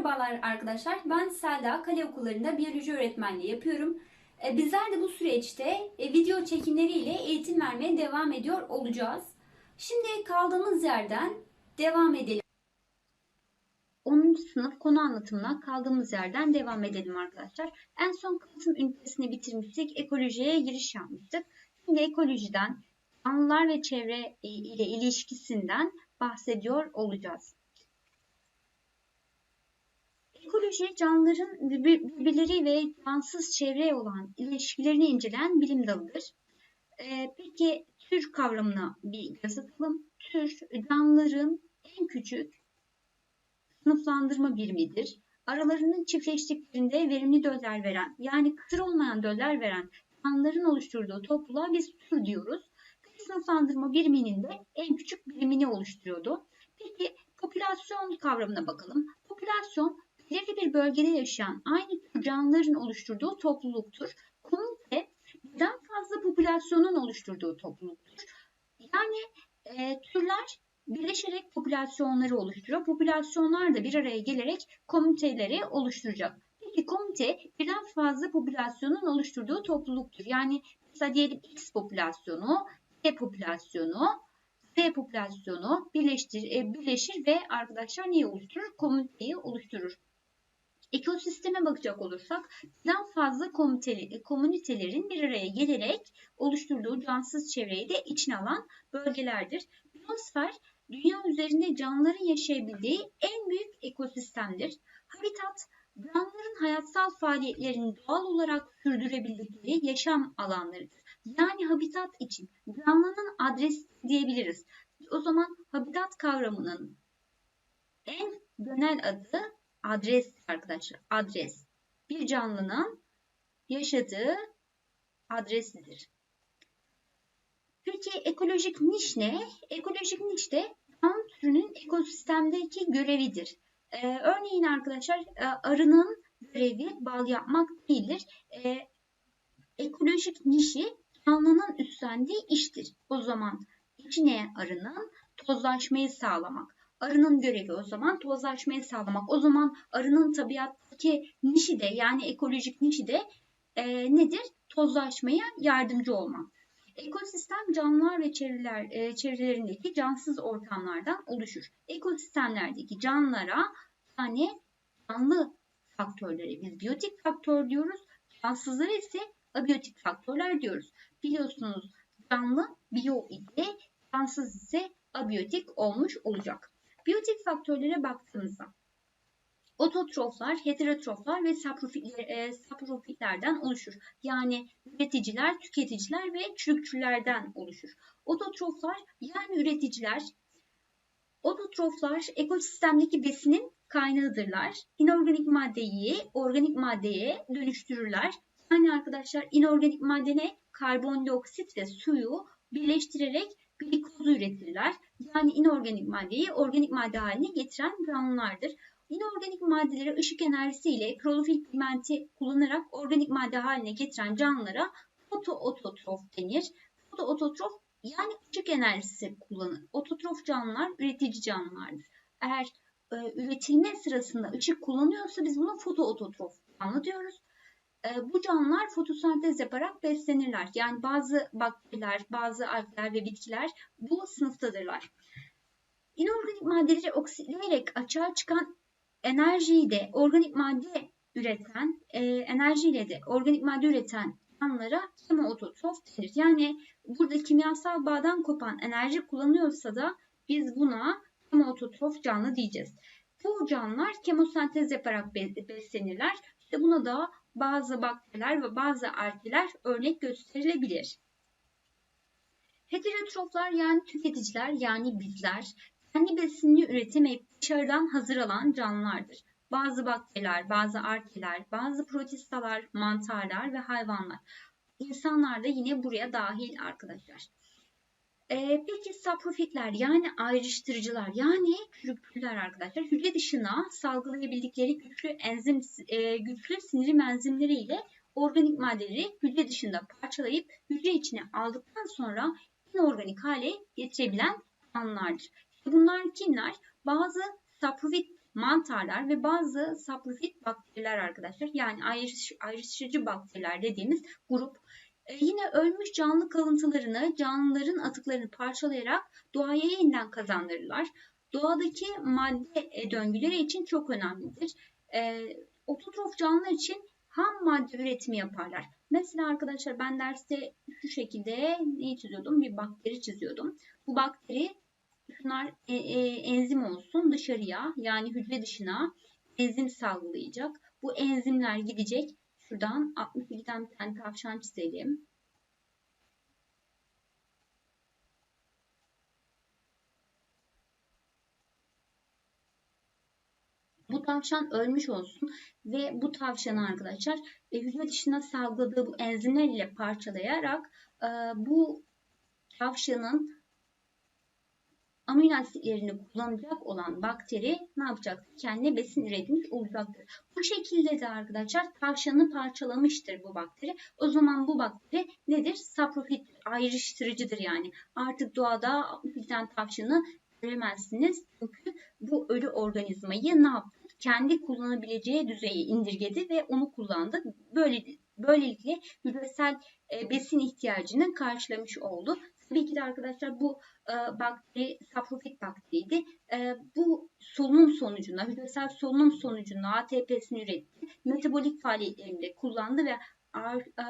Merhabalar arkadaşlar. Ben Selda. Kale Okullarında biyoloji öğretmenliği yapıyorum. E, Bizler de bu süreçte e, video çekimleriyle eğitim vermeye devam ediyor olacağız. Şimdi kaldığımız yerden devam edelim. 10. sınıf konu anlatımına kaldığımız yerden devam edelim arkadaşlar. En son kısım ünitesini bitirmiştik. Ekolojiye giriş yapmıştık. Şimdi ekolojiden canlılar ve çevre e, ile ilişkisinden bahsediyor olacağız. Ekoloji canlıların birbirleri ve cansız çevreye olan ilişkilerini inceleyen bilim dalıdır. Ee, peki tür kavramına bir göz atalım. Tür canlıların en küçük sınıflandırma birimidir. Aralarının çiftleştiklerinde verimli döller veren yani kısır olmayan döller veren canlıların oluşturduğu topluluğa biz tür diyoruz. Peki sınıflandırma biriminin de en küçük birimini oluşturuyordu. Peki popülasyon kavramına bakalım. Popülasyon belirli bir bölgede yaşayan aynı tür canlıların oluşturduğu topluluktur. Komünite birden fazla popülasyonun oluşturduğu topluluktur. Yani e, türler birleşerek popülasyonları oluşturuyor. Popülasyonlar da bir araya gelerek komüniteleri oluşturacak. Peki komünite birden fazla popülasyonun oluşturduğu topluluktur. Yani mesela diyelim X popülasyonu, Y popülasyonu, Z popülasyonu birleştir, e, birleşir ve arkadaşlar neyi oluşturur? Komüniteyi oluşturur. Ekosisteme bakacak olursak birden fazla komünitelerin bir araya gelerek oluşturduğu cansız çevreyi de içine alan bölgelerdir. Biyosfer dünya üzerinde canlıların yaşayabildiği en büyük ekosistemdir. Habitat canlıların hayatsal faaliyetlerini doğal olarak sürdürebildikleri yaşam alanlarıdır. Yani habitat için canlının adresi diyebiliriz. O zaman habitat kavramının en genel adı adres arkadaşlar. Adres. Bir canlının yaşadığı adresidir. Peki ekolojik niş ne? Ekolojik niş de canlı türünün ekosistemdeki görevidir. Ee, örneğin arkadaşlar e, arının görevi bal yapmak değildir. Ee, ekolojik nişi canlının üstlendiği iştir. O zaman içine arının tozlaşmayı sağlamak. Arının görevi o zaman tozlaşmayı sağlamak. O zaman arının tabiattaki nişi de yani ekolojik nişi de e, nedir? Tozlaşmaya yardımcı olmak. Ekosistem canlılar ve çevreler, e, çevrelerindeki cansız ortamlardan oluşur. Ekosistemlerdeki canlılara yani canlı faktörleri biz biyotik faktör diyoruz. Cansızlara ise abiyotik faktörler diyoruz. Biliyorsunuz canlı biyo ile cansız ise abiyotik olmuş olacak. Biyotik faktörlere baktığımızda ototroflar, heterotroflar ve e, saprofitlerden oluşur. Yani üreticiler, tüketiciler ve çürükçülerden oluşur. Ototroflar yani üreticiler, ototroflar ekosistemdeki besinin kaynağıdırlar. İnorganik maddeyi organik maddeye dönüştürürler. Yani arkadaşlar inorganik madde ne? Karbondioksit ve suyu birleştirerek glikozu üretirler. Yani inorganik maddeyi organik madde haline getiren canlılardır. İnorganik maddeleri ışık enerjisiyle klorofil pigmenti kullanarak organik madde haline getiren canlılara fotoototrof denir. Fotoototrof yani ışık enerjisi kullanır. Ototrof canlılar üretici canlılardır. Eğer e, üretilme sırasında ışık kullanıyorsa biz buna fotoototrof canlı diyoruz. E, bu canlılar fotosentez yaparak beslenirler. Yani bazı bakteriler, bazı algler ve bitkiler bu sınıftadırlar. İnorganik maddeleri oksitleyerek açığa çıkan enerjiyi de organik madde üreten, e, enerjiyle de organik madde üreten canlılara kemoototrof denir. Yani burada kimyasal bağdan kopan enerji kullanıyorsa da biz buna kemoototrof canlı diyeceğiz. Bu canlılar kemosentez yaparak beslenirler. İşte buna da bazı bakteriler ve bazı algler örnek gösterilebilir. Heterotroflar yani tüketiciler yani bizler kendi besinini üretemeyip dışarıdan hazır alan canlılardır. Bazı bakteriler, bazı arkeler, bazı protistalar, mantarlar ve hayvanlar. İnsanlar da yine buraya dahil arkadaşlar. Ee, peki saprofitler yani ayrıştırıcılar yani çürükçüler arkadaşlar hücre dışına salgılayabildikleri güçlü enzim e, güçlü sindirim enzimleriyle organik maddeleri hücre dışında parçalayıp hücre içine aldıktan sonra inorganik hale getirebilen canlılardır. Bunlar kimler? Bazı saprofit mantarlar ve bazı saprofit bakteriler arkadaşlar. Yani ayrış, ayrıştırıcı bakteriler dediğimiz grup e, yine ölmüş canlı kalıntılarını, canlıların atıklarını parçalayarak doğaya yeniden kazandırırlar. Doğadaki madde e, döngüleri için çok önemlidir. E, ototrof canlılar için ham madde üretimi yaparlar. Mesela arkadaşlar ben derste şu şekilde neyi çiziyordum? Bir bakteri çiziyordum. Bu bakteri şunlar e, e, enzim olsun dışarıya yani hücre dışına enzim salgılayacak. Bu enzimler gidecek. Şuradan 62'den bir tane tavşan çizelim. Bu tavşan ölmüş olsun ve bu tavşanı arkadaşlar e, hücre dışına salgıladığı bu enzimler ile parçalayarak e, bu tavşanın amino asitlerini kullanacak olan bakteri ne yapacaktır? Kendine besin üretmiş olacaktır. Bu şekilde de arkadaşlar tavşanı parçalamıştır bu bakteri. O zaman bu bakteri nedir? Saprofit ayrıştırıcıdır yani. Artık doğada bir tane tavşanı göremezsiniz. Çünkü bu ölü organizmayı ne yaptı? Kendi kullanabileceği düzeye indirgedi ve onu kullandı. Böyle böylelikle hücresel e, besin ihtiyacını karşılamış oldu. Tabii ki de arkadaşlar bu e, bakteri saprofit bakteriydi. E, bu solunum sonucunda, hücresel solunum sonucunda ATP'sini üretti. Metabolik faaliyetlerinde kullandı ve e,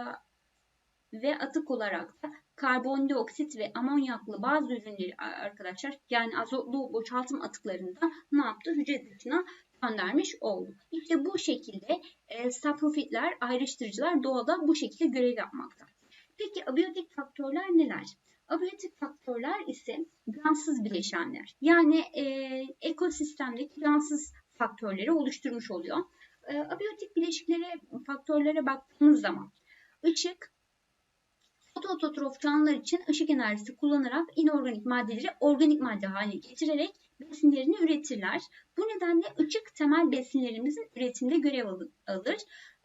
ve atık olarak da karbondioksit ve amonyaklı bazı ürünleri arkadaşlar yani azotlu boşaltım atıklarında ne yaptı? Hücre dışına göndermiş oldu. İşte bu şekilde e, saprofitler, ayrıştırıcılar doğada bu şekilde görev yapmakta. Peki abiyotik faktörler neler? Abiyotik faktörler ise cansız bileşenler. Yani e, ekosistemdeki cansız faktörleri oluşturmuş oluyor. E, abiyotik bileşiklere, faktörlere baktığımız zaman ışık, Fotoautotrof canlılar için ışık enerjisi kullanarak inorganik maddeleri organik madde haline getirerek besinlerini üretirler. Bu nedenle ışık temel besinlerimizin üretiminde görev alır.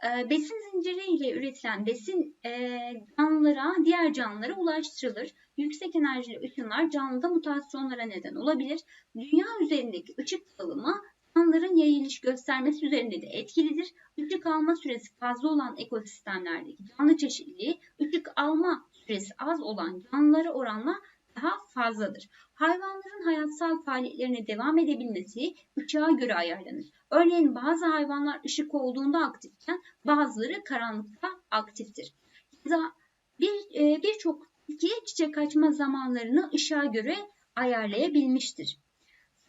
Ee, besin zinciriyle üretilen besin e, canlılara, diğer canlılara ulaştırılır. Yüksek enerjili ışınlar canlıda mutasyonlara neden olabilir. Dünya üzerindeki ışık dağılımı canlıların yayılış göstermesi üzerinde de etkilidir. Işık alma süresi fazla olan ekosistemlerdeki canlı çeşitliliği ışık alma süresi az olan canlılara oranla daha fazladır. Hayvanların hayatsal faaliyetlerine devam edebilmesi ışığa göre ayarlanır. Örneğin bazı hayvanlar ışık olduğunda aktifken bazıları karanlıkta aktiftir. Bir e, birçok bitki çiçek açma zamanlarını ışığa göre ayarlayabilmiştir.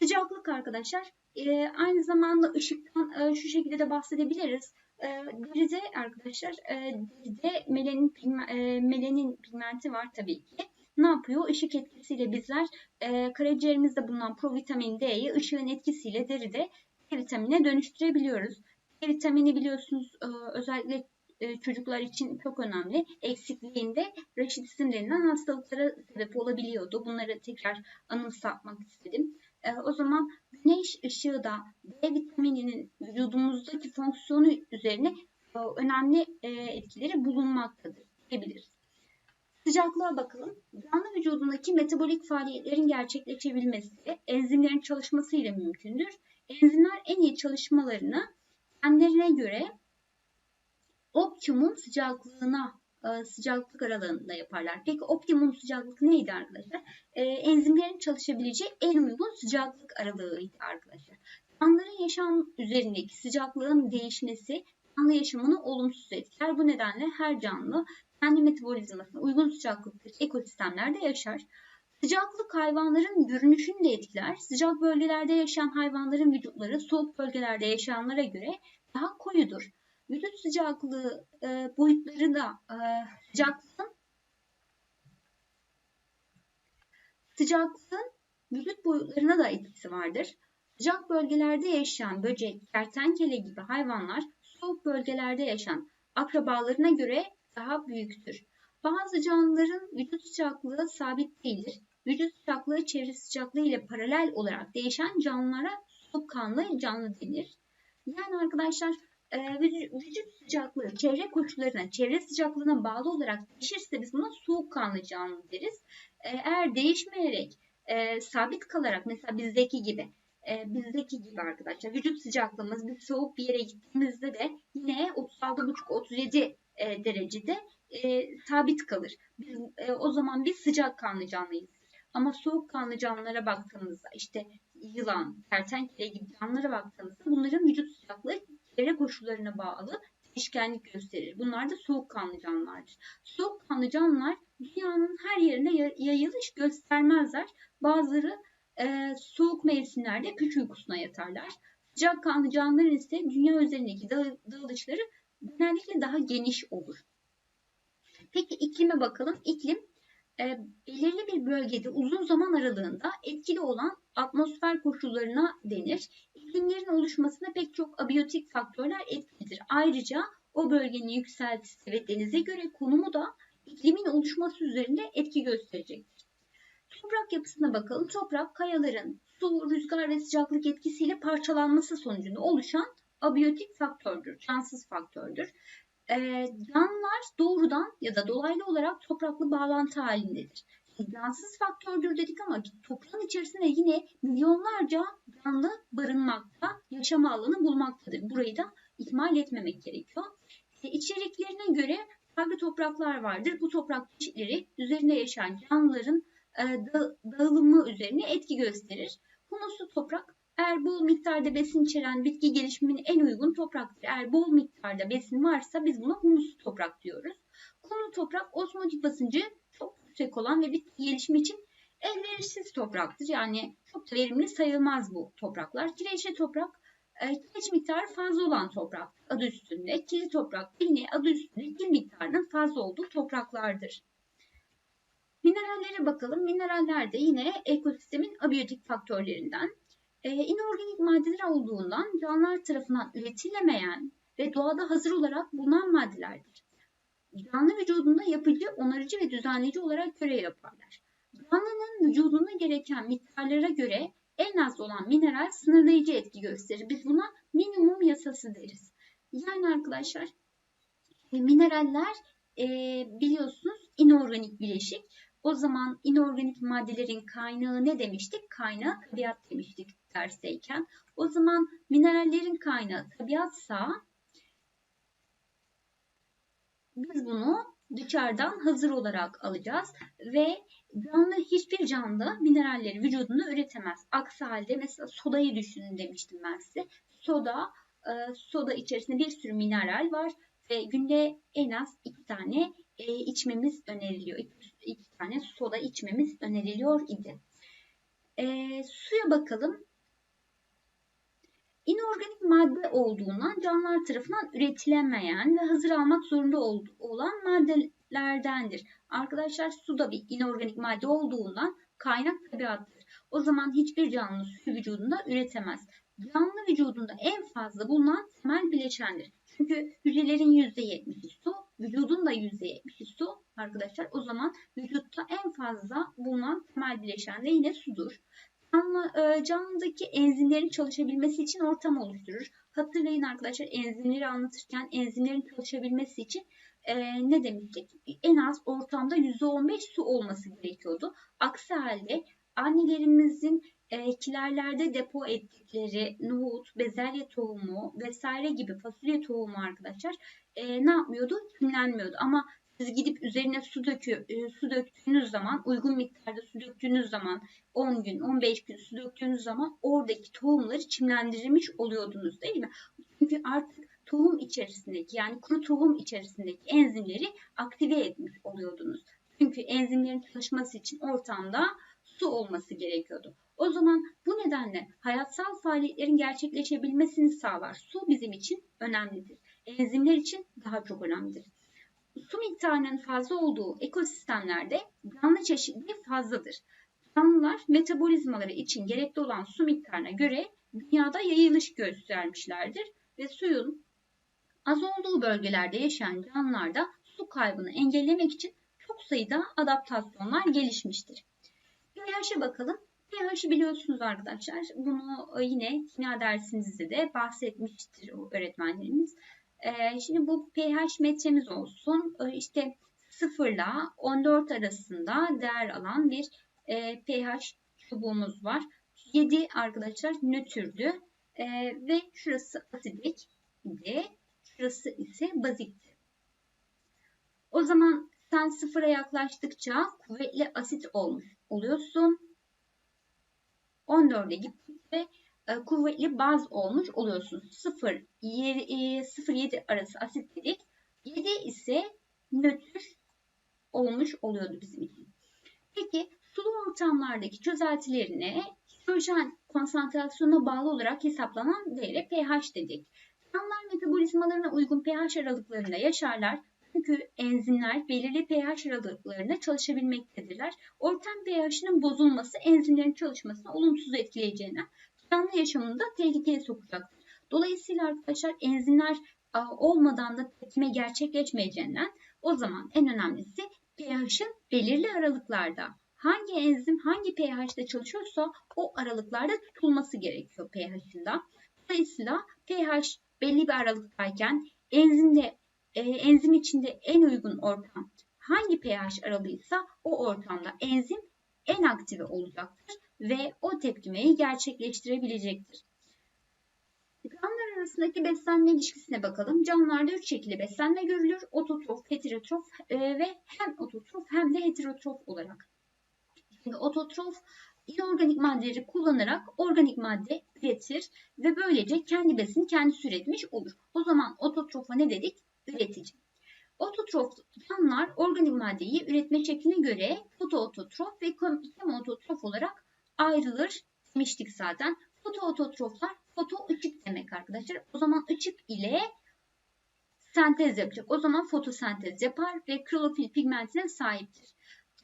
Sıcaklık arkadaşlar e, aynı zamanda ışıktan e, şu şekilde de bahsedebiliriz. E, deride arkadaşlar e, deride melanin, melanin pigmenti var tabii ki. Ne yapıyor? Işık etkisiyle bizler e, karaciğerimizde bulunan provitamin D'yi ışığın etkisiyle deride D vitamine dönüştürebiliyoruz. D vitamini biliyorsunuz e, özellikle e, çocuklar için çok önemli. Eksikliğinde raşitizm denilen hastalıklara sebep olabiliyordu. Bunları tekrar anımsatmak istedim. E, o zaman güneş ışığı da D vitamininin vücudumuzdaki fonksiyonu üzerine e, önemli e, etkileri bulunmaktadır diyebiliriz. Sıcaklığa bakalım. Canlı vücudundaki metabolik faaliyetlerin gerçekleşebilmesi enzimlerin çalışması ile mümkündür. Enzimler en iyi çalışmalarını kendilerine göre optimum sıcaklığına e, sıcaklık aralığında yaparlar. Peki optimum sıcaklık neydi arkadaşlar? Ee, enzimlerin çalışabileceği en uygun sıcaklık aralığıydı arkadaşlar. Canlıların yaşam üzerindeki sıcaklığın değişmesi canlı yaşamını olumsuz etkiler. Bu nedenle her canlı kendi metabolizmasına uygun sıcaklıktaki ekosistemlerde yaşar. Sıcaklık hayvanların görünüşünü de etkiler. Sıcak bölgelerde yaşayan hayvanların vücutları soğuk bölgelerde yaşayanlara göre daha koyudur vücut sıcaklığı e, boyutları da e, sıcaklığın sıcaklığın vücut boyutlarına da etkisi vardır. Sıcak bölgelerde yaşayan böcek, kertenkele gibi hayvanlar soğuk bölgelerde yaşayan akrabalarına göre daha büyüktür. Bazı canlıların vücut sıcaklığı sabit değildir. Vücut sıcaklığı çevre sıcaklığı ile paralel olarak değişen canlılara soğukkanlı canlı denir. Yani arkadaşlar e, vücut sıcaklığı çevre koşullarına, çevre sıcaklığına bağlı olarak değişirse biz buna soğukkanlı canlı deriz. E, eğer değişmeyerek, e, sabit kalarak mesela bizdeki gibi e, bizdeki gibi arkadaşlar. Vücut sıcaklığımız bir soğuk bir yere gittiğimizde de yine 36,5-37 e, derecede e, sabit kalır. Biz, e, o zaman biz sıcak kanlı canlıyız. Ama soğuk kanlı canlılara baktığımızda işte yılan, kertenkele gibi canlılara baktığımızda bunların vücut sıcaklığı çevre koşullarına bağlı değişkenlik gösterir. Bunlar da soğukkanlı canlılardır. Soğukkanlı canlılar dünyanın her yerine yayılış göstermezler. Bazıları e, soğuk mevsimlerde kış uykusuna yatarlar. Sıcakkanlı canlıların ise dünya üzerindeki dağılışları genellikle daha geniş olur. Peki iklime bakalım. İklim e, belirli bir bölgede uzun zaman aralığında etkili olan atmosfer koşullarına denir. İklimlerin oluşmasına pek çok abiyotik faktörler etkilidir. Ayrıca o bölgenin yükseltisi ve denize göre konumu da iklimin oluşması üzerinde etki gösterecektir. Toprak yapısına bakalım. Toprak kayaların su, rüzgar ve sıcaklık etkisiyle parçalanması sonucunda oluşan abiyotik faktördür, cansız faktördür. E, canlılar doğrudan ya da dolaylı olarak topraklı bağlantı halindedir. Cansız faktördür dedik ama toprağın içerisinde yine milyonlarca canlı barınmakta, yaşama alanı bulmaktadır. Burayı da ihmal etmemek gerekiyor. E, içeriklerine göre farklı topraklar vardır. Bu toprak çeşitleri üzerinde yaşayan canlıların e, dağılımı üzerine etki gösterir. Humuslu toprak eğer bol miktarda besin içeren bitki gelişimine en uygun topraktır. Eğer bol miktarda besin varsa biz buna humuslu toprak diyoruz. Kumlu toprak osmotik basıncı çok yüksek olan ve bitki gelişimi için elverişsiz topraktır. Yani çok da verimli sayılmaz bu topraklar. Kireçli toprak e, kireç miktarı fazla olan toprak adı üstünde. Kili toprak yine adı üstünde kil miktarının fazla olduğu topraklardır. Minerallere bakalım. Mineraller de yine ekosistemin abiyotik faktörlerinden e, inorganik maddeler olduğundan canlılar tarafından üretilemeyen ve doğada hazır olarak bulunan maddelerdir. Canlı vücudunda yapıcı, onarıcı ve düzenleyici olarak görev yaparlar. Canlının vücuduna gereken miktarlara göre en az olan mineral sınırlayıcı etki gösterir. Biz buna minimum yasası deriz. Yani arkadaşlar e, mineraller e, biliyorsunuz inorganik bileşik. O zaman inorganik maddelerin kaynağı ne demiştik? Kaynağı tabiat demiştik tersteyken. O zaman minerallerin kaynağı tabiatsa biz bunu dışarıdan hazır olarak alacağız ve canlı hiçbir canlı mineralleri vücudunda üretemez. Aksi halde mesela sodayı düşünün demiştim ben size. Soda, e, soda içerisinde bir sürü mineral var ve günde en az iki tane e, içmemiz öneriliyor. İki, iki tane soda içmemiz öneriliyor idi. E, suya bakalım. İnorganik madde olduğundan canlılar tarafından üretilemeyen ve hazır almak zorunda olan maddelerdendir. Arkadaşlar su da bir inorganik madde olduğundan kaynak tabiattır. O zaman hiçbir canlı su vücudunda üretemez. Canlı vücudunda en fazla bulunan temel bileşendir. Çünkü hücrelerin %70'i su, vücudun da %70'i su arkadaşlar. O zaman vücutta en fazla bulunan temel bileşen de yine sudur. Canlı, e, canlıdaki enzimlerin çalışabilmesi için ortam oluşturur. Hatırlayın arkadaşlar enzimleri anlatırken enzimlerin çalışabilmesi için e, ne demiştik? En az ortamda %15 su olması gerekiyordu. Aksi halde annelerimizin e, kilerlerde depo ettikleri nohut, bezelye tohumu vesaire gibi fasulye tohumu arkadaşlar e, ne yapmıyordu? Kimlenmiyordu. Ama siz gidip üzerine su, dökü, e, su döktüğünüz zaman, uygun miktarda su döktüğünüz zaman, 10 gün, 15 gün su döktüğünüz zaman oradaki tohumları çimlendirmiş oluyordunuz değil mi? Çünkü artık tohum içerisindeki yani kuru tohum içerisindeki enzimleri aktive etmiş oluyordunuz. Çünkü enzimlerin çalışması için ortamda su olması gerekiyordu. O zaman bu nedenle hayatsal faaliyetlerin gerçekleşebilmesini sağlar. Su bizim için önemlidir. Enzimler için daha çok önemlidir su miktarının fazla olduğu ekosistemlerde canlı çeşitliliği fazladır. Canlılar metabolizmaları için gerekli olan su miktarına göre dünyada yayılış göstermişlerdir ve suyun az olduğu bölgelerde yaşayan canlılarda su kaybını engellemek için çok sayıda adaptasyonlar gelişmiştir. pH'e bakalım. pH'i biliyorsunuz arkadaşlar. Bunu yine kimya dersinizde de bahsetmiştir öğretmenlerimiz. Ee, şimdi bu pH metremiz olsun. Ee, işte 0 ile 14 arasında değer alan bir e, pH çubuğumuz var. 7 arkadaşlar nötrdü e, ve şurası asidik idi. Şurası ise bazikti. O zaman sen sıfıra yaklaştıkça kuvvetli asit olmuş oluyorsun. 14'e gittikçe e, kuvvetli baz olmuş oluyorsun. 0, 0-7 arası asit dedik. 7 ise nötr olmuş oluyordu bizim için. Peki sulu ortamlardaki çözeltilerine hidrojen konsantrasyonuna bağlı olarak hesaplanan değere pH dedik. Canlılar metabolizmalarına uygun pH aralıklarında yaşarlar. Çünkü enzimler belirli pH aralıklarında çalışabilmektedirler. Ortam pH'inin bozulması enzimlerin çalışmasını olumsuz etkileyeceğinden canlı yaşamında tehlikeye sokacaktır. Dolayısıyla arkadaşlar enzimler olmadan da tepkime gerçekleşmeyeceğinden o zaman en önemlisi pH'in belirli aralıklarda hangi enzim hangi pH'de çalışıyorsa o aralıklarda tutulması gerekiyor pH'inde. Dolayısıyla pH belli bir aralıktayken enzimde e, enzim içinde en uygun ortam hangi pH aralığıysa o ortamda enzim en aktive olacaktır ve o tepkimeyi gerçekleştirebilecektir. Canlılar arasındaki beslenme ilişkisine bakalım. Canlılarda üç şekilde beslenme görülür. Ototrof, heterotrof e, ve hem ototrof hem de heterotrof olarak. Şimdi ototrof inorganik maddeleri kullanarak organik madde üretir ve böylece kendi besini kendisi üretmiş olur. O zaman ototrofa ne dedik? Üretici. Ototrof canlılar organik maddeyi üretme şekline göre fotoototrof ve kemoototrof olarak ayrılır demiştik zaten. Fotoototroflar foto ışık demek arkadaşlar. O zaman ışık ile sentez yapacak. O zaman fotosentez yapar ve klorofil pigmentine sahiptir.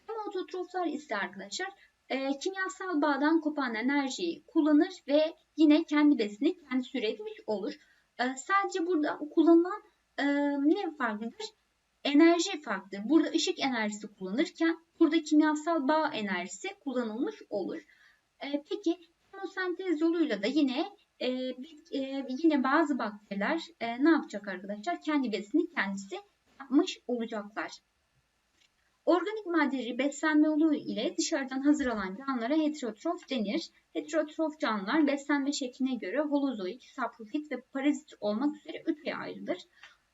Kemoototroflar ise arkadaşlar e, kimyasal bağdan kopan enerjiyi kullanır ve yine kendi besini kendisi üretmiş olur. E, sadece burada kullanılan e, ne farklıdır? Enerji farklıdır. Burada ışık enerjisi kullanırken burada kimyasal bağ enerjisi kullanılmış olur. E, peki kemosentez yoluyla da yine e, e, yine bazı bakteriler e, ne yapacak arkadaşlar? Kendi besini kendisi yapmış olacaklar. Organik maddeleri beslenme yolu ile dışarıdan hazır alan canlılara heterotrof denir. Heterotrof canlılar beslenme şekline göre holozoik, saprofit ve parazit olmak üzere üçe ayrılır.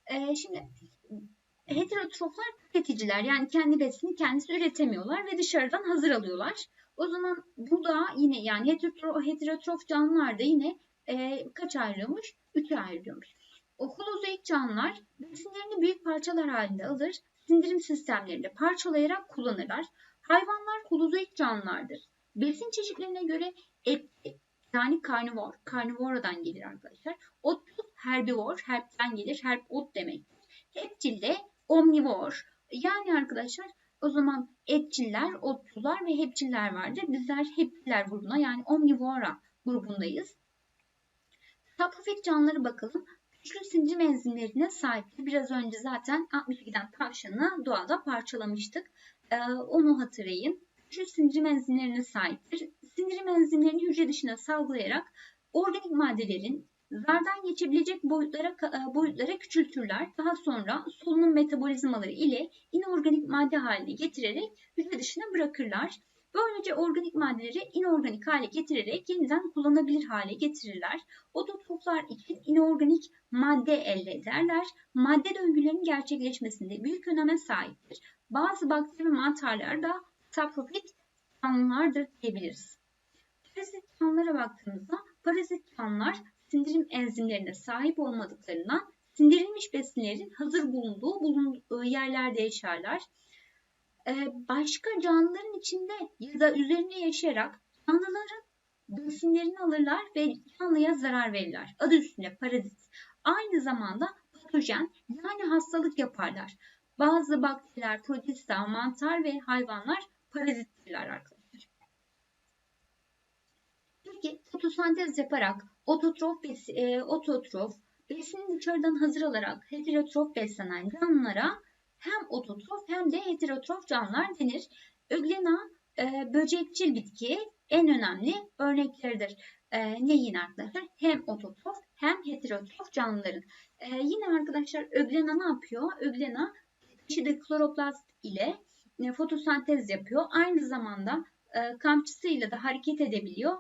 Ee, şimdi heterotroflar tüketiciler yani kendi besini kendisi üretemiyorlar ve dışarıdan hazır alıyorlar. O zaman bu da yine yani heterotrof, heterotrof canlılar da yine e, kaç ayrılmış? Üçe ayrılmış. O holozoik canlılar besinlerini büyük parçalar halinde alır sindirim sistemlerinde parçalayarak kullanırlar. Hayvanlar holozoik canlılardır. Besin çeşitlerine göre et, yani karnivor, karnivoradan gelir arkadaşlar. Otçul herbivor, herbten gelir, herb ot demektir. Hepçil de omnivor. Yani arkadaşlar o zaman etçiller, otçular ve hepçiller vardır. Bizler hepçiller grubuna yani omnivora grubundayız. Saprofit canlıları bakalım güçlü sindirim enzimlerine sahiptir. Biraz önce zaten 62'den tavşanı doğada parçalamıştık. Ee, onu hatırlayın. Güçlü sindirim enzimlerine sahiptir. Sindirim enzimlerini hücre dışına salgılayarak organik maddelerin zardan geçebilecek boyutlara, e, boyutlara küçültürler. Daha sonra solunum metabolizmaları ile inorganik madde haline getirerek hücre dışına bırakırlar. Böylece organik maddeleri inorganik hale getirerek yeniden kullanabilir hale getirirler. Ototroflar için inorganik madde elde ederler. Madde döngülerinin gerçekleşmesinde büyük öneme sahiptir. Bazı bakteri ve mantarlar da saprofit canlılardır diyebiliriz. Parazit canlılara baktığımızda parazit canlılar sindirim enzimlerine sahip olmadıklarından sindirilmiş besinlerin hazır bulunduğu, bulunduğu yerlerde yaşarlar. Ee, başka canlıların içinde ya da üzerinde yaşayarak canlıların besinlerini alırlar ve canlıya zarar verirler. Adı üstünde parazit. Aynı zamanda patojen yani hastalık yaparlar. Bazı bakteriler, protista, mantar ve hayvanlar parazittirler arkadaşlar. Peki fotosentez yaparak ototrof, besi, e, ototrof besini dışarıdan hazır alarak heterotrof beslenen canlılara hem ototrof hem de heterotrof canlılar denir. Öglena e, böcekçil bitki en önemli örnekleridir. E, neyin arkadaşlar? Hem ototrof hem heterotrof canlıların. E, yine arkadaşlar öglena ne yapıyor? Öglena taşıdığı kloroplast ile e, fotosentez yapıyor. Aynı zamanda e, kamçısıyla da hareket edebiliyor.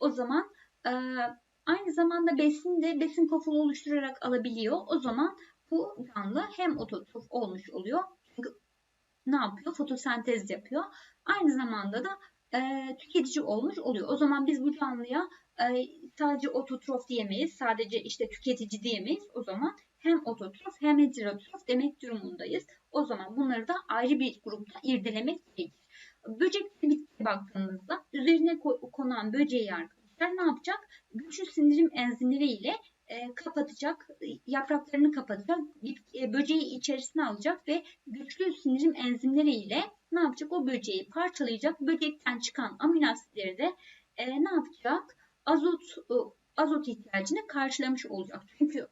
O zaman e, aynı zamanda besin de besin kofulu oluşturarak alabiliyor. O zaman bu canlı hem ototrof olmuş oluyor. Çünkü ne yapıyor? Fotosentez yapıyor. Aynı zamanda da e, tüketici olmuş oluyor. O zaman biz bu canlıya e, sadece ototrof diyemeyiz. Sadece işte tüketici diyemeyiz. O zaman hem ototrof hem heterotrof demek durumundayız. O zaman bunları da ayrı bir grupta irdelemek gerekir. Böcek bitkiye baktığımızda üzerine konan böceği arkadaşlar ne yapacak? Güçlü sindirim enzimleri ile e, kapatacak, yapraklarını kapatacak, e, böceği içerisine alacak ve güçlü sindirim enzimleri ile ne yapacak? O böceği parçalayacak. Böcekten çıkan amino asitleri de e, ne yapacak? Azot azot ihtiyacını karşılamış olacak. Çünkü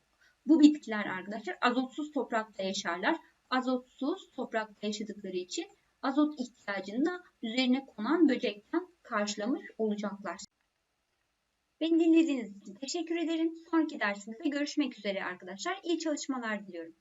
bu bitkiler arkadaşlar azotsuz toprakta yaşarlar. Azotsuz toprakta yaşadıkları için azot ihtiyacını da üzerine konan böcekten karşılamış olacaklar. Beni dinlediğiniz için teşekkür ederim. Sonraki dersimizde görüşmek üzere arkadaşlar. İyi çalışmalar diliyorum.